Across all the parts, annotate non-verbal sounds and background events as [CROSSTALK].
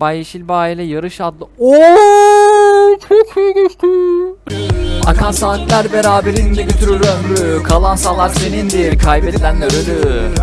Bay Yeşil Bağ ile Yarış adlı Oo çok iyi geçti. Akan saatler beraberinde götürür ömrü Kalan salar senindir kaybedilenler ölür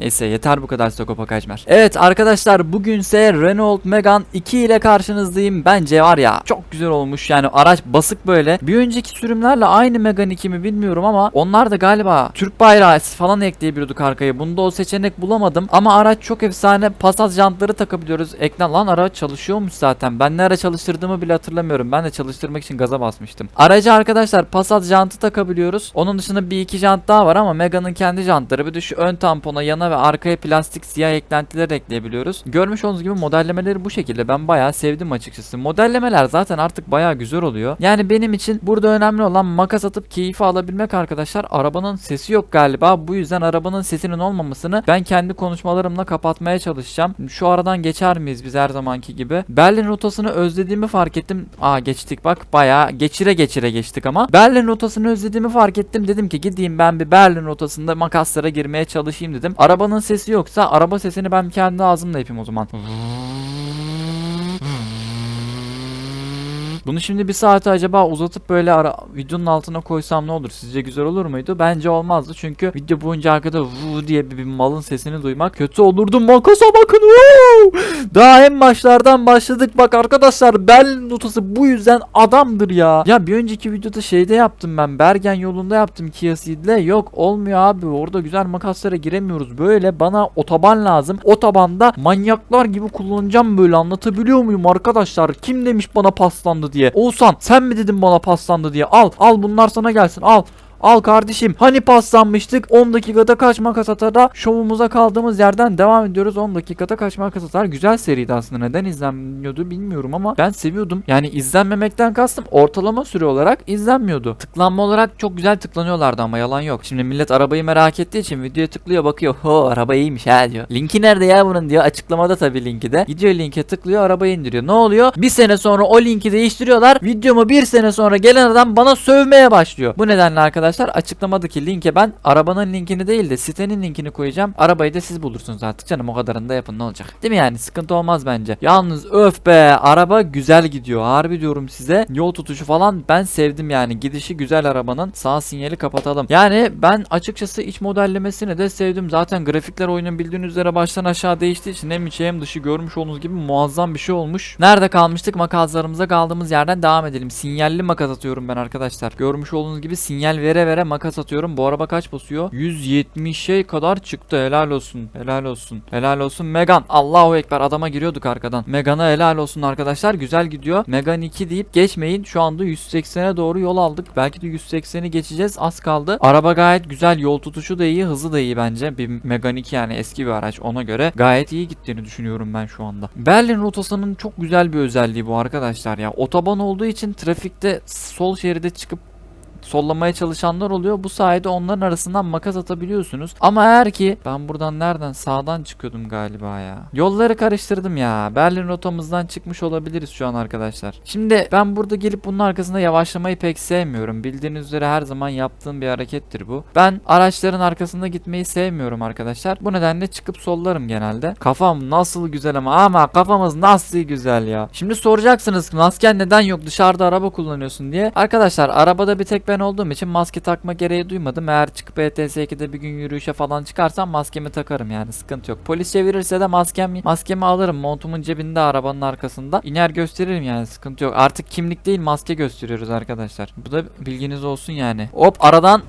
Neyse yeter bu kadar Sagopa Kajmer Evet arkadaşlar bugünse Renault Megane 2 ile karşınızdayım. Bence var ya çok güzel olmuş. Yani araç basık böyle. Bir önceki sürümlerle aynı Megane 2 mi bilmiyorum ama Onlar da galiba Türk bayrağı falan ekleyebiliyorduk arkaya. Bunda o seçenek bulamadım. Ama araç çok efsane. Passat jantları takabiliyoruz. Ekran lan araç çalışıyormuş zaten. Ben ne ara çalıştırdığımı bile hatırlamıyorum. Ben de çalıştırmak için gaza basmıştım. Araca arkadaşlar Passat jantı takabiliyoruz. Onun dışında bir iki jant daha var ama Megane'ın kendi jantları. Bir de şu ön tampona yana ve arkaya plastik siyah eklentiler ekleyebiliyoruz. Görmüş olduğunuz gibi modellemeleri bu şekilde. Ben bayağı sevdim açıkçası. Modellemeler zaten artık bayağı güzel oluyor. Yani benim için burada önemli olan makas atıp keyfi alabilmek arkadaşlar. Arabanın sesi yok galiba. Bu yüzden arabanın sesinin olmamasını ben kendi konuşmalarımla kapatmaya çalışacağım. Şu aradan geçer miyiz biz her zamanki gibi? Berlin rotasını özlediğimi fark ettim. Aa geçtik. Bak bayağı geçire geçire geçtik ama. Berlin rotasını özlediğimi fark ettim. Dedim ki gideyim ben bir Berlin rotasında makaslara girmeye çalışayım dedim Arabanın sesi yoksa araba sesini ben kendi ağzımla yapayım o zaman Bunu şimdi bir saate acaba uzatıp böyle ara videonun altına koysam ne olur? Sizce güzel olur muydu? Bence olmazdı çünkü video boyunca arkada vuu diye bir, bir malın sesini duymak kötü olurdu. Makasa bakın. vuu! Daha en başlardan başladık. Bak arkadaşlar Berlin notası bu yüzden adamdır ya. Ya bir önceki videoda şeyde yaptım ben. Bergen yolunda yaptım Kia Ceed'le. Yok olmuyor abi. Orada güzel makaslara giremiyoruz. Böyle bana otoban lazım. Otobanda manyaklar gibi kullanacağım böyle. Anlatabiliyor muyum arkadaşlar? Kim demiş bana paslandı diye. Oğuzhan sen mi dedin bana paslandı diye. Al al bunlar sana gelsin. Al. Al kardeşim. Hani paslanmıştık? 10 dakikada kaç makas atar şovumuza kaldığımız yerden devam ediyoruz. 10 dakikada kaç makas atar. Güzel seriydi aslında. Neden izlenmiyordu bilmiyorum ama ben seviyordum. Yani izlenmemekten kastım ortalama süre olarak izlenmiyordu. Tıklanma olarak çok güzel tıklanıyorlardı ama yalan yok. Şimdi millet arabayı merak ettiği için videoya tıklıyor bakıyor. Ho araba iyiymiş ha diyor. Linki nerede ya bunun diyor. Açıklamada tabii linki de. Gidiyor linke tıklıyor arabayı indiriyor. Ne oluyor? Bir sene sonra o linki değiştiriyorlar. Videomu bir sene sonra gelen adam bana sövmeye başlıyor. Bu nedenle arkadaşlar açıklamadaki linke ben arabanın linkini değil de sitenin linkini koyacağım. Arabayı da siz bulursunuz artık canım o kadarını da yapın ne olacak. Değil mi yani sıkıntı olmaz bence. Yalnız öf be araba güzel gidiyor. Harbi diyorum size. Yol tutuşu falan ben sevdim yani. Gidişi güzel arabanın. Sağ sinyali kapatalım. Yani ben açıkçası iç modellemesini de sevdim. Zaten grafikler oyunun bildiğiniz üzere baştan aşağı değiştiği için hem içi hem dışı görmüş olduğunuz gibi muazzam bir şey olmuş. Nerede kalmıştık? Makaslarımıza kaldığımız yerden devam edelim. Sinyalli makas atıyorum ben arkadaşlar. Görmüş olduğunuz gibi sinyal vere vere makas atıyorum. Bu araba kaç basıyor? 170'e kadar çıktı. Helal olsun. Helal olsun. Helal olsun. Megan. Allahu Ekber. Adama giriyorduk arkadan. Megan'a helal olsun arkadaşlar. Güzel gidiyor. Megan 2 deyip geçmeyin. Şu anda 180'e doğru yol aldık. Belki de 180'i geçeceğiz. Az kaldı. Araba gayet güzel. Yol tutuşu da iyi. Hızı da iyi bence. Bir Megan 2 yani eski bir araç. Ona göre gayet iyi gittiğini düşünüyorum ben şu anda. Berlin rotasının çok güzel bir özelliği bu arkadaşlar ya. Otoban olduğu için trafikte sol şeride çıkıp sollamaya çalışanlar oluyor. Bu sayede onların arasından makas atabiliyorsunuz. Ama eğer ki ben buradan nereden sağdan çıkıyordum galiba ya. Yolları karıştırdım ya. Berlin rotamızdan çıkmış olabiliriz şu an arkadaşlar. Şimdi ben burada gelip bunun arkasında yavaşlamayı pek sevmiyorum. Bildiğiniz üzere her zaman yaptığım bir harekettir bu. Ben araçların arkasında gitmeyi sevmiyorum arkadaşlar. Bu nedenle çıkıp sollarım genelde. Kafam nasıl güzel ama ama kafamız nasıl güzel ya. Şimdi soracaksınız masken neden yok dışarıda araba kullanıyorsun diye. Arkadaşlar arabada bir tek ben olduğum için maske takma gereği duymadım. Eğer çıkıp E ETS2'de bir gün yürüyüşe falan çıkarsam maskemi takarım yani sıkıntı yok. Polis çevirirse de maskem, maskemi alırım montumun cebinde arabanın arkasında. İner gösteririm yani sıkıntı yok. Artık kimlik değil maske gösteriyoruz arkadaşlar. Bu da bilginiz olsun yani. Hop aradan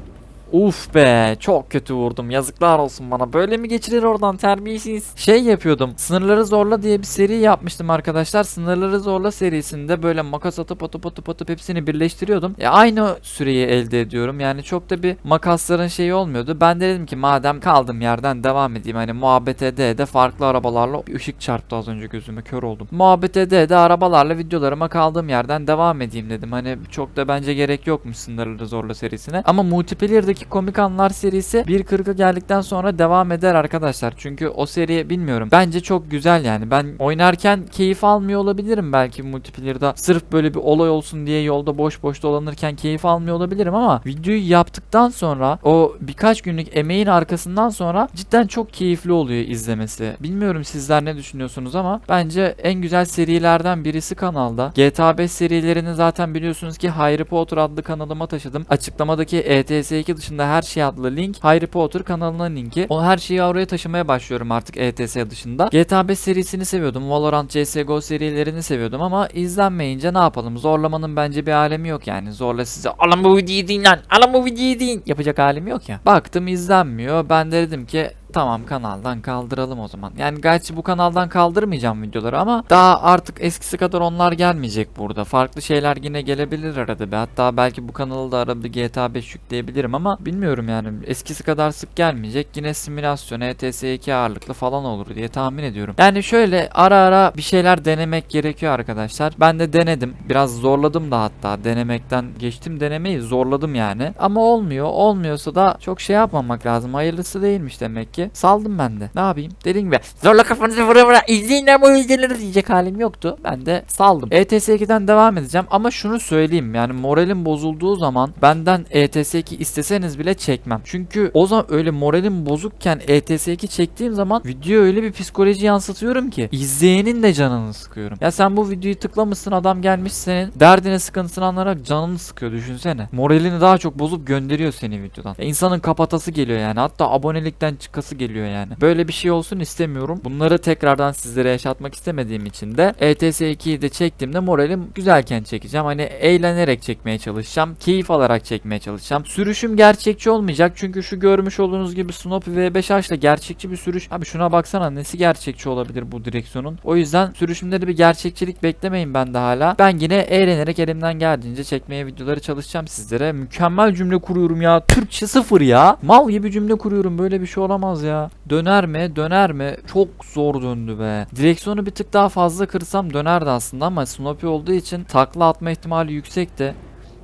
Uf be çok kötü vurdum. Yazıklar olsun bana. Böyle mi geçirir oradan terbiyesiz? Şey yapıyordum sınırları zorla diye bir seri yapmıştım arkadaşlar. Sınırları zorla serisinde böyle makas atıp atıp atıp atıp hepsini birleştiriyordum. E, aynı süreyi elde ediyorum. Yani çok da bir makasların şeyi olmuyordu. Ben de dedim ki madem kaldığım yerden devam edeyim. Hani muhabbet ede de farklı arabalarla bir ışık çarptı az önce gözüme kör oldum. Muhabbet ede de arabalarla videolarıma kaldığım yerden devam edeyim dedim. Hani çok da bence gerek yokmuş sınırları zorla serisine. Ama multiplayer'daki Sonraki komik anlar serisi 1.40'a geldikten sonra devam eder arkadaşlar. Çünkü o seri bilmiyorum. Bence çok güzel yani. Ben oynarken keyif almıyor olabilirim belki multiplayer'da. Sırf böyle bir olay olsun diye yolda boş boş dolanırken keyif almıyor olabilirim ama videoyu yaptıktan sonra o birkaç günlük emeğin arkasından sonra cidden çok keyifli oluyor izlemesi. Bilmiyorum sizler ne düşünüyorsunuz ama bence en güzel serilerden birisi kanalda. GTA 5 serilerini zaten biliyorsunuz ki Harry Potter adlı kanalıma taşıdım. Açıklamadaki E ETS2 dışında her şey adlı link Harry Potter kanalının linki. O her şeyi oraya taşımaya başlıyorum artık ETS dışında. GTA 5 serisini seviyordum. Valorant, CSGO serilerini seviyordum ama izlenmeyince ne yapalım? Zorlamanın bence bir alemi yok yani. Zorla size alın bu videoyu din lan. Alın bu videoyu din. Yapacak halim yok ya. Baktım izlenmiyor. Ben de dedim ki Tamam kanaldan kaldıralım o zaman. Yani gerçi bu kanaldan kaldırmayacağım videoları ama daha artık eskisi kadar onlar gelmeyecek burada. Farklı şeyler yine gelebilir arada bir. Hatta belki bu kanalı da arada bir GTA 5 yükleyebilirim ama bilmiyorum yani. Eskisi kadar sık gelmeyecek. Yine simülasyon, ETS 2 ağırlıklı falan olur diye tahmin ediyorum. Yani şöyle ara ara bir şeyler denemek gerekiyor arkadaşlar. Ben de denedim. Biraz zorladım da hatta. Denemekten geçtim denemeyi zorladım yani. Ama olmuyor. Olmuyorsa da çok şey yapmamak lazım. Hayırlısı değilmiş demek ki. Saldım ben de. Ne yapayım? Dediğim gibi zorla kafanızı vura vura izleyin o izlenir diyecek halim yoktu. Ben de saldım. E ETS 2'den devam edeceğim ama şunu söyleyeyim yani moralim bozulduğu zaman benden E ETS 2 isteseniz bile çekmem. Çünkü o zaman öyle moralim bozukken E ETS 2 çektiğim zaman video öyle bir psikoloji yansıtıyorum ki izleyenin de canını sıkıyorum. Ya sen bu videoyu tıklamışsın adam gelmiş senin derdine sıkıntısını anlayarak canını sıkıyor düşünsene. Moralini daha çok bozup gönderiyor seni videodan. Ya insanın kapatası geliyor yani hatta abonelikten çıkası geliyor yani. Böyle bir şey olsun istemiyorum. Bunları tekrardan sizlere yaşatmak istemediğim için de ETS 2'yi de çektiğimde moralim güzelken çekeceğim. Hani eğlenerek çekmeye çalışacağım. Keyif alarak çekmeye çalışacağım. Sürüşüm gerçekçi olmayacak. Çünkü şu görmüş olduğunuz gibi Snoopy V5H ile gerçekçi bir sürüş. Abi şuna baksana nesi gerçekçi olabilir bu direksiyonun. O yüzden sürüşümde de bir gerçekçilik beklemeyin ben de hala. Ben yine eğlenerek elimden geldiğince çekmeye videoları çalışacağım sizlere. Mükemmel cümle kuruyorum ya. Türkçe sıfır ya. Mal gibi cümle kuruyorum. Böyle bir şey olamaz ya. Döner mi? Döner mi? Çok zor döndü be. Direksiyonu bir tık daha fazla kırsam dönerdi aslında ama Snoopy olduğu için takla atma ihtimali yüksekti.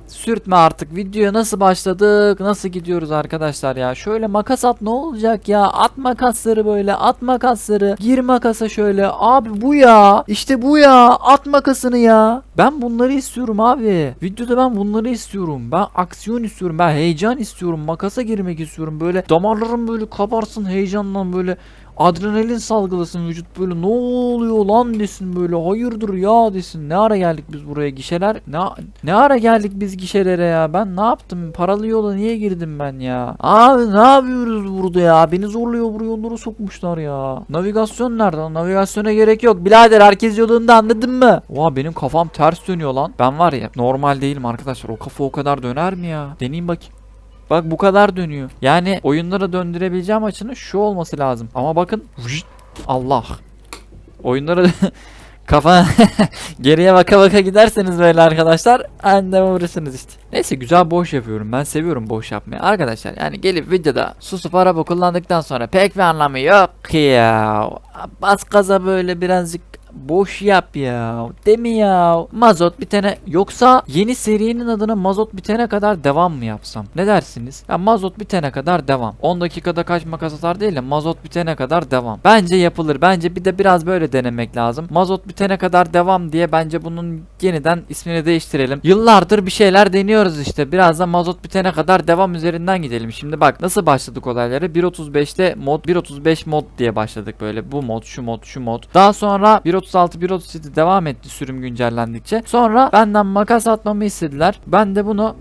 Sürtme artık. Videoya nasıl başladık? Nasıl gidiyoruz arkadaşlar ya? Şöyle makas at ne olacak ya? At makasları böyle. At makasları. Gir makasa şöyle. Abi bu ya. İşte bu ya. At makasını ya. Ben bunları istiyorum abi. Videoda ben bunları istiyorum. Ben aksiyon istiyorum. Ben heyecan istiyorum. Makasa girmek istiyorum. Böyle damarlarım böyle kabarsın heyecandan böyle adrenalin salgılasın vücut böyle ne oluyor lan? desin böyle hayırdır ya? desin. Ne ara geldik biz buraya gişeler? Ne ne ara geldik biz gişelere ya? Ben ne yaptım? Paralı yola niye girdim ben ya? Abi ne yapıyoruz burada ya? Beni zorluyor buraya yolları sokmuşlar ya. Navigasyon nerede navigasyona gerek yok. Birader herkes yolunda anladın mı? Oha benim kafam ters dönüyor lan. Ben var ya normal değilim arkadaşlar. O kafa o kadar döner mi ya? Deneyeyim bakayım Bak bu kadar dönüyor. Yani oyunlara döndürebileceğim açının şu olması lazım. Ama bakın Allah. Oyunlara [LAUGHS] kafa [LAUGHS] geriye baka baka giderseniz böyle arkadaşlar anne vurursunuz işte. Neyse güzel boş yapıyorum. Ben seviyorum boş yapmayı. Arkadaşlar yani gelip videoda susup araba kullandıktan sonra pek bir anlamı yok ki ya. Bas gaza böyle birazcık boş yap ya. Değil mi ya? Mazot bitene yoksa yeni serinin adına mazot bitene kadar devam mı yapsam? Ne dersiniz? Ya mazot bitene kadar devam. 10 dakikada kaç makas atar değil de mazot bitene kadar devam. Bence yapılır. Bence bir de biraz böyle denemek lazım. Mazot bitene kadar devam diye bence bunun yeniden ismini değiştirelim. Yıllardır bir şeyler deniyoruz işte. Biraz da mazot bitene kadar devam üzerinden gidelim. Şimdi bak nasıl başladık olayları? 1.35'te mod 1.35 mod diye başladık böyle. Bu mod, şu mod, şu mod. Daha sonra 1.36 1.37 devam etti sürüm güncellendikçe. Sonra benden makas atmamı istediler. Ben de bunu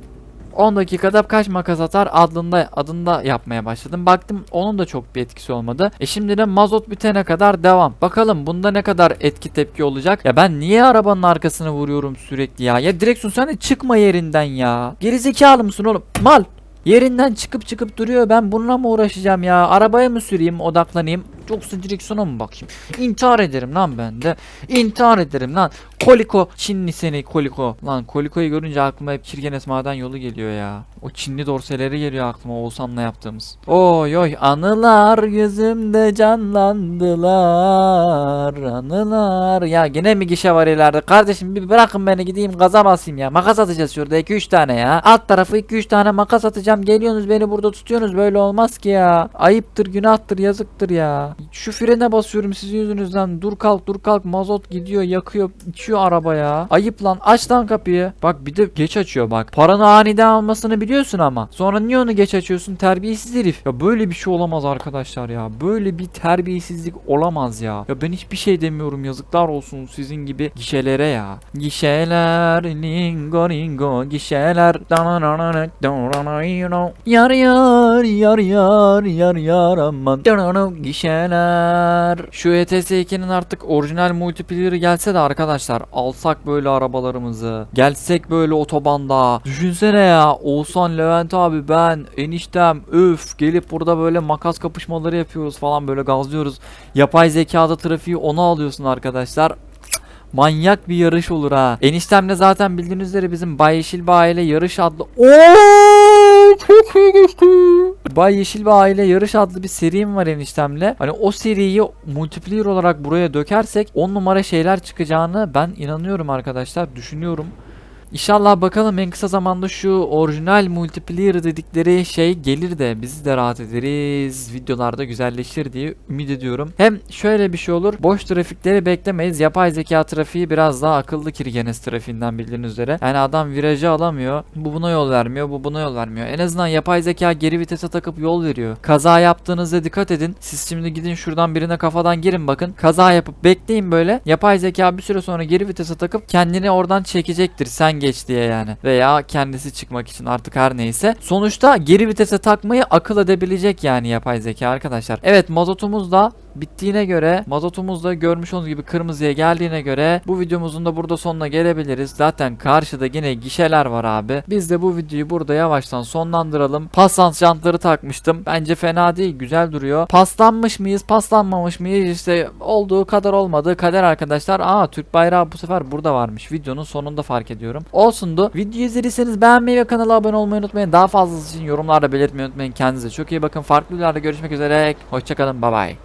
10 dakikada kaç makas atar adında adında yapmaya başladım. Baktım onun da çok bir etkisi olmadı. E şimdi de mazot bitene kadar devam. Bakalım bunda ne kadar etki tepki olacak. Ya ben niye arabanın arkasına vuruyorum sürekli ya? Ya direksiyon sen de çıkma yerinden ya. Gerizekalı mısın oğlum? Mal. Yerinden çıkıp çıkıp duruyor. Ben bununla mı uğraşacağım ya? Arabaya mı süreyim, odaklanayım? Yoksa direksiyona mı bakayım? İntihar ederim lan ben de. İntihar ederim lan. Koliko Çinli seni Koliko. Lan Koliko'yu görünce aklıma hep Kirgenes maden yolu geliyor ya. O Çinli dorseleri geliyor aklıma Oğuzhan'la yaptığımız. Oy oy anılar gözümde canlandılar. Anılar. Ya gene mi gişe var ileride? Kardeşim bir bırakın beni gideyim gaza basayım ya. Makas atacağız şurada 2-3 tane ya. Alt tarafı 2-3 tane makas atacağım. Geliyorsunuz beni burada tutuyorsunuz. Böyle olmaz ki ya. Ayıptır, günahtır, yazıktır ya. Şu frene basıyorum sizin yüzünüzden. Dur kalk, dur kalk. Mazot gidiyor, yakıyor, içiyor araba ya. Ayıp lan. Aç lan kapıyı. Bak bir de geç açıyor bak. Paranı aniden almasını biliyorsun ama. Sonra niye onu geç açıyorsun? Terbiyesiz herif. Ya böyle bir şey olamaz arkadaşlar ya. Böyle bir terbiyesizlik olamaz ya. Ya ben hiçbir şey demiyorum. Yazıklar olsun sizin gibi gişelere ya. Gişeler lingo lingo gişeler Yar yar yar yar yar yar aman. Gişeler. Şu E ETS 2'nin artık orijinal multiplayer'ı gelse de arkadaşlar alsak böyle arabalarımızı gelsek böyle otobanda. Düşünsene ya Oğuzhan Levent abi ben eniştem öf gelip burada böyle makas kapışmaları yapıyoruz falan böyle gazlıyoruz. Yapay zekada trafiği ona alıyorsun arkadaşlar. Manyak bir yarış olur ha. Eniştemle zaten bildiğiniz üzere bizim Bay Yeşil Bağ ile yarış adlı Oo, çok iyi geçti. Bay Yeşil Bağ ile yarış adlı bir serim var eniştemle. Hani o seriyi multiplayer olarak buraya dökersek 10 numara şeyler çıkacağını ben inanıyorum arkadaşlar. Düşünüyorum. İnşallah bakalım en kısa zamanda şu orijinal multiplayer dedikleri şey gelir de bizi de rahat ederiz. Videolarda güzelleşir diye ümit ediyorum. Hem şöyle bir şey olur. Boş trafikleri beklemeyiz. Yapay zeka trafiği biraz daha akıllı kirgenes trafiğinden bildiğiniz üzere. Yani adam virajı alamıyor. Bu buna yol vermiyor. Bu buna yol vermiyor. En azından yapay zeka geri vitese takıp yol veriyor. Kaza yaptığınızda dikkat edin. Siz şimdi gidin şuradan birine kafadan girin bakın. Kaza yapıp bekleyin böyle. Yapay zeka bir süre sonra geri vitese takıp kendini oradan çekecektir. Sen geç diye yani. Veya kendisi çıkmak için artık her neyse. Sonuçta geri vitese takmayı akıl edebilecek yani yapay zeka arkadaşlar. Evet mazotumuz da bittiğine göre mazotumuz da görmüş olduğunuz gibi kırmızıya geldiğine göre bu videomuzun da burada sonuna gelebiliriz. Zaten karşıda yine gişeler var abi. Biz de bu videoyu burada yavaştan sonlandıralım. Pasans jantları takmıştım. Bence fena değil. Güzel duruyor. Paslanmış mıyız? Paslanmamış mıyız? İşte olduğu kadar olmadığı kader arkadaşlar. Aa Türk bayrağı bu sefer burada varmış. Videonun sonunda fark ediyorum. Olsundu. Videoyu izlediyseniz beğenmeyi ve kanala abone olmayı unutmayın. Daha fazlası için yorumlarda belirtmeyi unutmayın. Kendinize çok iyi bakın. Farklı videolarda görüşmek üzere. Hoşçakalın. Bay bay.